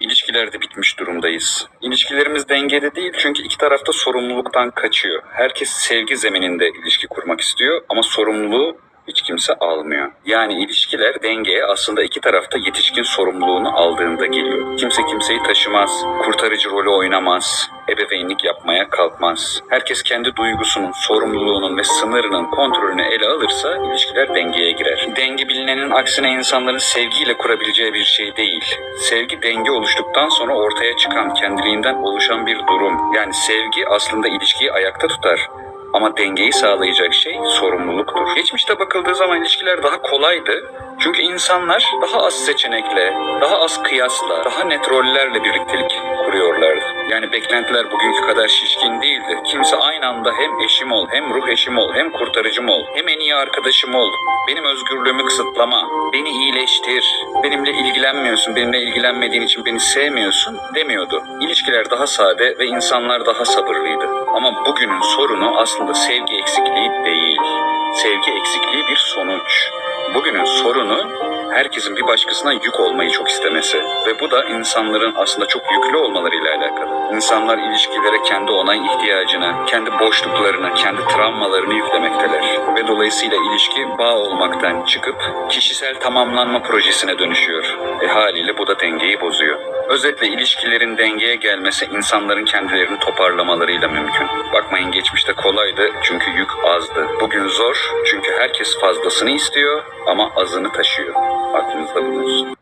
İlişkilerde bitmiş durumdayız. İlişkilerimiz dengede değil çünkü iki tarafta sorumluluktan kaçıyor. Herkes sevgi zemininde ilişki kurmak istiyor ama sorumluluğu hiç kimse almıyor. Yani ilişkiler dengeye aslında iki tarafta yetişkin sorumluluğunu aldığında geliyor. Kimse kimseyi taşımaz, kurtarıcı rolü oynamaz, ebeveynlik yapmaya kalkmaz. Herkes kendi duygusunun, sorumluluğunun ve sınırının kontrolünü ele alırsa ilişkiler dengeye girer. Denge bilinenin aksine insanların sevgiyle kurabileceği bir şey değil. Sevgi denge oluştuktan sonra ortaya çıkan, kendiliğinden oluşan bir durum. Yani sevgi aslında ilişkiyi ayakta tutar. Ama dengeyi sağlayacak şey sorumluluktur. Geçmişte bakıldığı zaman ilişkiler daha kolaydı. Çünkü insanlar daha az seçenekle, daha az kıyasla, daha net rollerle birliktelik kuruyorlardı. Yani beklentiler bugünkü kadar şişkin değildi. Kimse aynı anda hem eşim ol, hem ruh eşim ol, hem kurtarıcım ol, hem en iyi arkadaşım ol, benim özgürlüğümü kısıtlama, beni iyileştir, benimle ilgilenmiyorsun, benimle ilgilenmediğin için beni sevmiyorsun demiyordu. İlişkiler daha sade ve insanlar daha sabırlıydı. Ama bugünün sorunu aslında sevgi eksikliği değil. Sevgi eksikliği bir sonuç. Bugünün sorunu herkesin bir başkasına yük olmayı çok istemesi. Ve bu da insanların aslında çok yüklü olmalarıyla alakalı. İnsanlar ilişkilere kendi onay ihtiyacını, kendi boşluklarını, kendi travmalarını yüklemekteler. Ve dolayısıyla ilişki bağ olmaktan çıkıp kişisel tamamlanma projesine dönüşüyor. E haliyle bu da dengeyi bozuyor. Özetle ilişkilerin dengeye gelmesi insanların kendilerini toparlamalarıyla mümkün. Bakmayın geçmişte kolaydı çünkü yük azdı. Herkes fazlasını istiyor ama azını taşıyor. Aklınızda bulunsun.